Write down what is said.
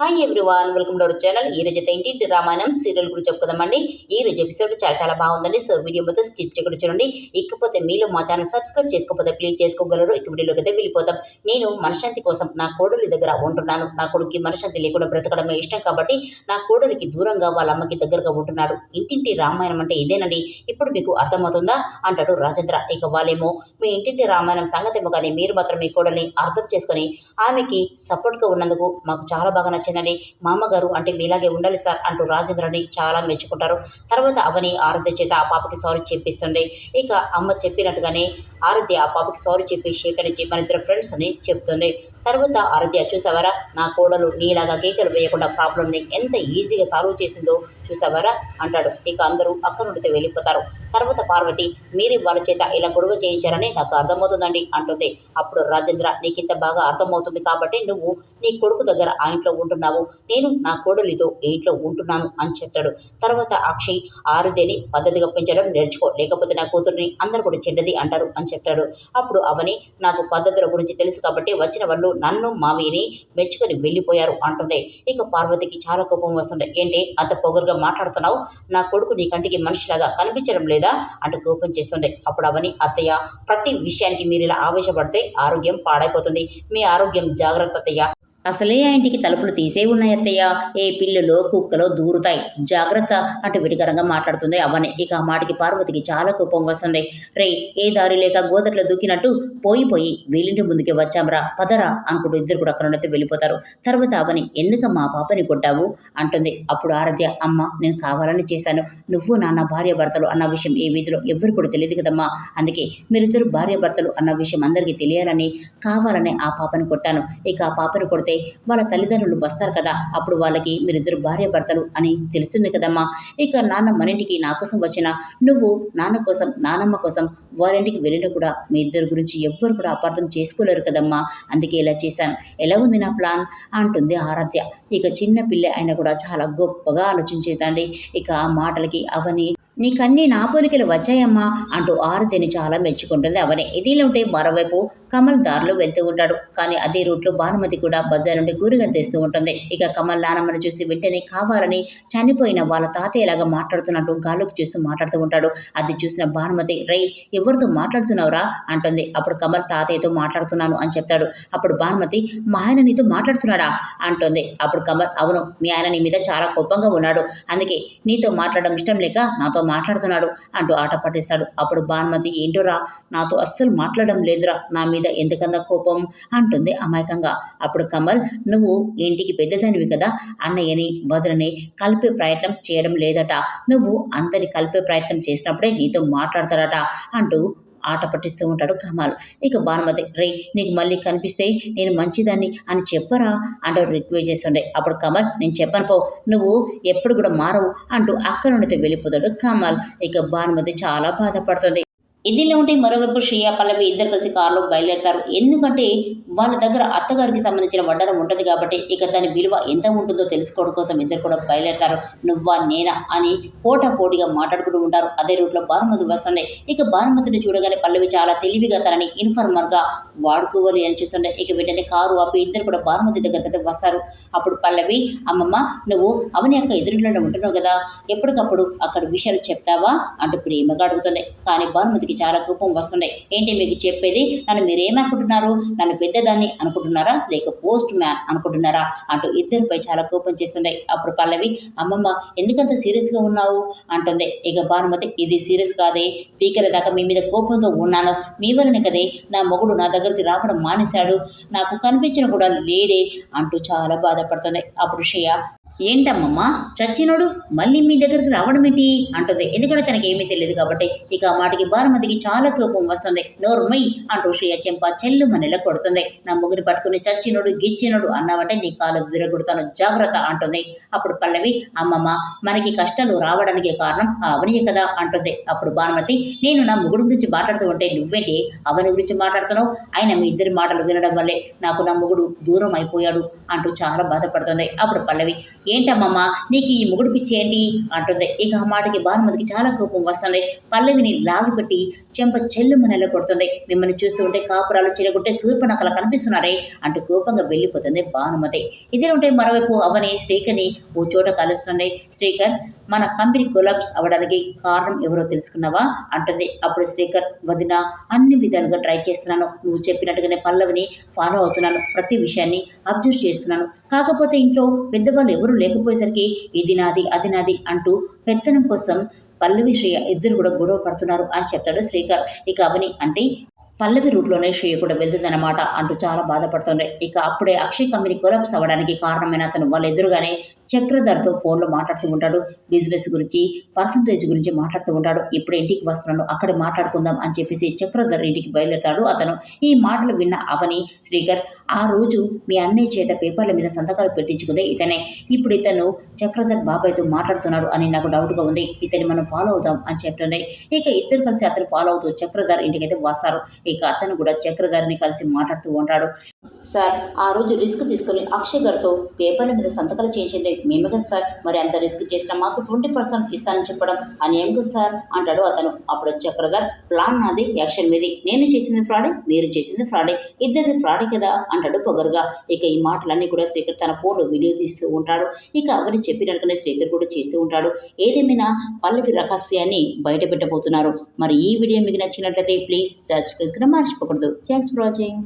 Hi everyone welcome to our channel ఈ రోజు అయితే ఇంటి రామాయణం సీరియల్ గురించి చెప్పుకుందామండి. ఈ రోజు ఎపిసోడ్ చాలా చాలా బాగుందండి. సో వీడియో మొత్తం స్కిప్ చేయకుండా చూడండి. ఇకపోతే మీరు మా ఛానల్ సబ్స్క్రైబ్ చేసుకోకపోతే ప్లీజ్ చేసుకోగలరు. ఇక వీడియోలోకి అయితే వెళ్ళిపోతాం నేను మనశాంతి కోసం నా కోడలి దగ్గర ఉంటున్నాను. నా కొడుకు మనశాంతి లేకుండా బ్రతకడమే ఇష్టం కాబట్టి నా కోడలికి దూరంగా వాళ్ళ అమ్మకి దగ్గరగా ఉంటున్నాడు. ఇంటింటి రామాయణం అంటే ఇదేనండి. ఇప్పుడు మీకు అర్థమవుతుందా? అంటాడు రాజేంద్ర. ఇక వాళ్ళేమో మీ ఇంటింటి రామాయణం సంగతేమో కానీ మీరు మాత్రం మీ కోడల్ని అర్థం చేసుకొని ఆమెకి సపోర్ట్గా ఉన్నందుకు మాకు చాలా బాగా నచ్చింది. మా అమ్మగారు అంటే మీలాగే ఉండాలి సార్ అంటూ రాజేంద్రని చాలా మెచ్చుకుంటారు. తర్వాత అవని ఆరాధ్య చేత ఆ పాపకి సారీ చెప్పిస్తుంది. ఇక అమ్మ చెప్పినట్టుగానే ఆరాధ్య ఆ పాపకి సారీ చెప్పి సేకరించి మన ఇద్దరు ఫ్రెండ్స్ అని చెప్తుంది. తర్వాత ఆరాధ్య చూసావరా నా కోడలు నీలాగా కేకలు వేయకుండా ప్రాబ్లమ్ని ఎంత ఈజీగా సాల్వ్ చేసిందో చూసావరా అంటాడు. ఇక అందరూ అక్కడి నుండి వెళ్ళిపోతారు. తర్వాత పార్వతి మీరు వాళ్ళ చేత ఇలా గొడవ చేయించారని నాకు అర్థమవుతుందండి అంటుంది. అప్పుడు రాజేంద్ర నీకు ఇంత బాగా అర్థమవుతుంది కాబట్టి నువ్వు నీ కొడుకు దగ్గర ఆ ఇంట్లో ఉంటున్నావు. నేను నా కోడలితో ఈ ఇంట్లో ఉంటున్నాను అని చెప్తాడు. తర్వాత అక్షయ్ ఆరుదేని పద్ధతిగా పెంచడం నేర్చుకో లేకపోతే నా కూతుర్ని అందరు కూడా చెడ్డది అంటారు అని చెప్తాడు అప్పుడు అవని నాకు పద్ధతుల గురించి తెలుసు కాబట్టి వచ్చిన వాళ్ళు నన్ను మామయ్యని మెచ్చుకొని వెళ్ళిపోయారు అంటుంది. ఇక పార్వతికి చాలా కోపం వస్తుంది. ఏంటి అంత పొగరుగా మాట్లాడుతున్నావు? నా కొడుకు నీ కంటికి మనిషిలాగా కనిపించడం లేదా? అంటూ కోపం చేస్తుంది. అప్పుడు అవని అత్తయ్య ప్రతి విషయానికి మీరు ఇలా ఆవేశపడితే ఆరోగ్యం పాడైపోతుంది. మీ ఆరోగ్యం జాగ్రత్త అత్తయ్య. అసలే ఆ ఇంటికి తలుపులు తీసే ఉన్నాయి అత్తయ్య. ఏ పిల్లులో కుక్కలో దూరుతాయి. జాగ్రత్త అంటూ విడికరంగా మాట్లాడుతుంది అవని. ఇక ఆ మాటకి పార్వతికి చాలా కోపం వస్తుంది. రే ఏ దారి లేక గోదట్లో దూకినట్టు పోయి పోయి వీలింటి ముందుకే వచ్చాంరా. పదరా అంకుడు ఇద్దరు కూడా అక్కడ నుండి వెళ్ళిపోతారు. తర్వాత అవని ఎందుకమ్మా ఆ పాపని కొట్టావు? అంటుంది. అప్పుడు ఆరాధ్య అమ్మ నేను కావాలని చేశాను. నువ్వు నాన్న భార్య భర్తలు అన్న విషయం ఏ వీధిలో ఎవరు కూడా తెలియదు కదమ్మా. అందుకే మీరిద్దరు భార్య భర్తలు అన్న విషయం అందరికీ తెలియాలని కావాలని ఆ పాపని కొట్టాను. ఇక ఆ పాపని కొడితే వాళ్ళ తల్లిదండ్రులు వస్తారు కదా అప్పుడు వాళ్ళకి మీరిద్దరు భార్య భర్తలు అని తెలుస్తుంది కదమ్మా. ఇక నాన్న మన ఇంటికి నా కోసం వచ్చిన నువ్వు నాన్న కోసం నానమ్మ కోసం వారింటికి వెళ్ళిన కూడా మీ ఇద్దరి గురించి ఎవ్వరు కూడా అపార్థం చేసుకోలేరు కదమ్మా. అందుకే ఇలా చేశాను. ఎలా ఉంది నా ప్లాన్? అంటుంది ఆరాధ్య. ఇక చిన్న పిల్ల అయినా కూడా చాలా గొప్పగా ఆలోచించేదండి. ఇక ఆ మాటలకి అవని నీకన్నీ నా పోలికలు వచ్చాయమ్మా అంటూ ఆరుతిని చాలా మెచ్చుకుంటుంది అవనే. ఇదిలో ఉంటే మరోవైపు కమల్ దారిలో వెళ్తూ ఉంటాడు. కానీ అదే రూట్లో భానుమతి కూడా బజార్ నుండి కూరగాయలు తెస్తూ ఉంటుంది. ఇక కమల్ నానమ్మను చూసి వెంటనే కావాలని చనిపోయిన వాళ్ళ తాతయ్యలాగా మాట్లాడుతున్నట్టు గాల్లోకి చూస్తూ మాట్లాడుతూ ఉంటాడు. అది చూసిన భానుమతి రై ఎవరితో మాట్లాడుతున్నావురా? అంటుంది. అప్పుడు కమల్ తాతయ్యతో మాట్లాడుతున్నాను అని చెప్తాడు. అప్పుడు భానుమతి మా ఆయన నీతో మాట్లాడుతున్నాడా? అంటుంది. అప్పుడు కమల్ అవును మీ ఆయన నీ మీద చాలా కోపంగా ఉన్నాడు. అందుకే నీతో మాట్లాడడం ఇష్టం లేక నాతో మాట్లాడుతున్నాడు అంటూ ఆట పట్టేశాడు. అప్పుడు భానుమతి ఏంటోరా నాతో అస్సలు మాట్లాడడం లేదురా నా మీద ఎందుకంత కోపం? అంటుంది అమాయకంగా. అప్పుడు కమల్ నువ్వు ఇంటికి పెద్దదానివి కదా అన్నయ్యని వదిలని కలిపే ప్రయత్నం చేయడం లేదట. నువ్వు అందరిని కలిపే ప్రయత్నం చేసినప్పుడే నీతో మాట్లాడతాడట అంటూ ఆట పట్టిస్తూ ఉంటాడు కమాల్. ఇక భానుమతి రే నీకు మళ్ళీ కనిపిస్తే నేను మంచిదాన్ని అని చెప్పరా అంటూ రిక్వెస్ట్ చేస్తుండే. అప్పుడు కమల్ నేను చెప్పను పో నువ్వు ఎప్పుడు కూడా మారవు అంటూ అక్కడ నుండి వెళ్ళిపోతాడు కమల్. ఇక భానుమతి చాలా బాధపడుతుంది. ఇదిలో ఉంటే మరోవైపు శ్రీయా పల్లవి ఇద్దరు కలిసి కారులో బయలుదేరతారు. ఎందుకంటే వాళ్ళ దగ్గర అత్తగారికి సంబంధించిన వడ్డరం ఉంటుంది కాబట్టి ఇక దాని విలువ ఎంత ఉంటుందో తెలుసుకోవడం కోసం ఇద్దరు కూడా బయలుదేరతారు. నువ్వా నేనా అని పోటా పోటీగా మాట్లాడుకుంటూ ఉంటారు. అదే రూట్లో భానుమతి వస్తుండే. ఇక భానుమతిని చూడగానే పల్లవి చాలా తెలివిగా తనని ఇన్ఫార్మర్గా వాడుకోవాలి అని చూస్తుండే. ఇక వెంటనే కారు ఆపి ఇద్దరు కూడా భానుమతి దగ్గరికి వస్తారు. అప్పుడు పల్లవి అమ్మమ్మ నువ్వు అవని యొక్క ఎదురులోనే ఉంటున్నావు కదా. ఎప్పటికప్పుడు అక్కడ విషయాలు చెప్తావా? అంటూ ప్రేమగా అడుగుతుంది కానీ భానుమతికి చాలా కోపం వస్తుండే ఏంటి మీకు చెప్పేది? నన్ను మీరేమనుకుంటున్నారు? నన్ను పెద్దదాన్ని అనుకుంటున్నారా? లేక పోస్ట్ మ్యాన్ అనుకుంటున్నారా? అంటూ ఇద్దరిపై చాలా కోపం చేస్తుండే అప్పుడు పల్లవి అమ్మమ్మ ఎందుకంత సీరియస్గా ఉన్నావు? అంటుంది. ఇక భానుమతి ఇది సీరియస్ కాదే. పీకల దాకా మీ మీద కోపంతో ఉన్నాను. మీ వలనే కదే. నా మొగుడు నా దగ్గరికి రావడం మానేశాడు. నాకు కనిపించిన కూడా లేడే అంటూ చాలా బాధపడుతుంది. అప్పుడు శ్రేయ ఏంటమ్మమ్మా? చచ్చినోడు మళ్ళీ మీ దగ్గరికి రావడం ఏంటి? అంటుంది. ఎందుకంటే తనకి ఏమీ తెలియదు కాబట్టి ఇక ఆ మాటకి భారమతికి చాలా కోపం వస్తుంది. నోర్మై అంటూ శ్రీయ చెంప చెల్లు మనెల కొడుతుంది. నా ముగ్గురు పట్టుకుని చచ్చినోడు గిచ్చినోడు అన్నావంటే నీ కాలు విరగొడతాను జాగ్రత్త అంటుంది. అప్పుడు పల్లవి అమ్మమ్మ మనకి కష్టాలు రావడానికి కారణం ఆ అవనియే కదా అంటుంది. అప్పుడు భానుమతి నేను నా ముగ్గురు గురించి మాట్లాడుతూ ఉంటే నువ్వేంటి అవని గురించి మాట్లాడుతున్నావు? ఆయన మీ ఇద్దరి మాటలు వినడం వల్లే నాకు నా ముగ్గుడు దూరం అయిపోయాడు అంటూ చాలా బాధపడుతుంది. అప్పుడు పల్లవి ఏంటమ్మమ్మా నీకు ఈ మొగుడు పిచ్చి ఏంటి? అంటుంది. ఇక ఆ మాటకి భానుమతికి చాలా కోపం వస్తుంది. పల్లవిని లాగిపెట్టి చెంప చెల్లుమనెల కొడుతుంది. మిమ్మల్ని చూస్తూ ఉంటే కాపురాలు చిరగొట్టే శూర్పణకల కనిపిస్తున్నారే అంటూ కోపంగా వెళ్ళిపోతుంది భానుమతి ఇదే ఉంటే మరోవైపు అవని శ్రీకర్ని ఓ చోట కలుస్తుంది. శ్రీకర్ మన కంపెనీ కొలాబ్స్ అవ్వడానికి కారణం ఎవరో తెలుసుకున్నావా? అంటుంది. అప్పుడు శ్రీకర్ వదిన అన్ని విధాలుగా ట్రై చేస్తున్నాను. నువ్వు చెప్పినట్టుగానే పల్లవిని ఫాలో అవుతున్నాను. ప్రతి విషయాన్ని అబ్జర్వ్ చేస్తున్నాను. కాకపోతే ఇంట్లో పెద్దవాళ్ళు ఎవరూ లేకపోయేసరికి ఇది నాది అది నాది అంటూ పెత్తనం కోసం పల్లవి శ్రేయ ఇద్దరు కూడా గొడవ పడుతున్నారు అని చెప్తాడు శ్రీకర్. ఇక అవని అంటే పల్లవి రూట్లోనే శ్రేయ కూడా వెళ్తుందన్నమాట అంటూ చాలా బాధపడుతుంది. ఇక అప్పుడే అక్షయ్ కంపెనీ కొలాప్స్ అవ్వడానికి కారణమైన అతను వాళ్ళ ఎదురుగానే చక్రధర్తో ఫోన్లో మాట్లాడుతూ ఉంటాడు. బిజినెస్ గురించి పర్సంటేజ్ గురించి మాట్లాడుతూ ఉంటాడు. ఇప్పుడు ఇంటికి వస్తున్నాను అక్కడ మాట్లాడుకుందాం అని చెప్పేసి చక్రధర్ ఇంటికి బయలుదేరతాడు అతను. ఈ మాటలు విన్న అవని శ్రీకర్ ఆ రోజు మీ అన్నయ్య చేత పేపర్ల మీద సంతకాలు పెట్టించుకుందే ఇతనే. ఇప్పుడు ఇతను చక్రధర్ బాబాయ్తో మాట్లాడుతున్నాడు అని నాకు డౌట్గా ఉంది. ఇతని మనం ఫాలో అవుదాం అని చెప్తుంది ఇక ఇద్దరు కలిసి అతను ఫాలో అవుతూ చక్రధర్ ఇంటికైతే వస్తారు. ఇక అతను కూడా చక్రధర్ని కలిసి మాట్లాడుతూ ఉంటాడు. సార్ ఆ రోజు రిస్క్ తీసుకుని అక్షయ్ గారితో పేపర్ల మీద సంతకాలు చేసింది మేమే కదా సార్. మరి అంత రిస్క్ చేసినా మాకు ట్వంటీ పర్సెంట్ ఇస్తానని చెప్పడం అని ఏం కదా సార్ అంటాడు అతను. అప్పుడు చక్రధర్ ప్లాన్ నాది యాక్షన్ మీది. నేను చేసింది ఫ్రాడే మీరు చేసింది ఫ్రాడే. ఇద్దరిది ఫ్రాడే కదా అంటాడు పొగరుగా. ఇక ఈ మాటలన్నీ కూడా శ్రీకర్ తన ఫోన్లో వీడియో తీస్తూ ఉంటాడు. ఇక అవన్నీ చెప్పినట్టుగానే శ్రీకర్ కూడా చేస్తూ ఉంటాడు. ఏదేమైనా పల్లవి రహస్యాన్ని బయట పెట్టబోతున్నారు మరి ఈ వీడియో మీకు నచ్చినట్లయితే ప్లీజ్ సబ్స్క్రైబ్ కూడా మర్చిపోకూడదు. Thanks for watching.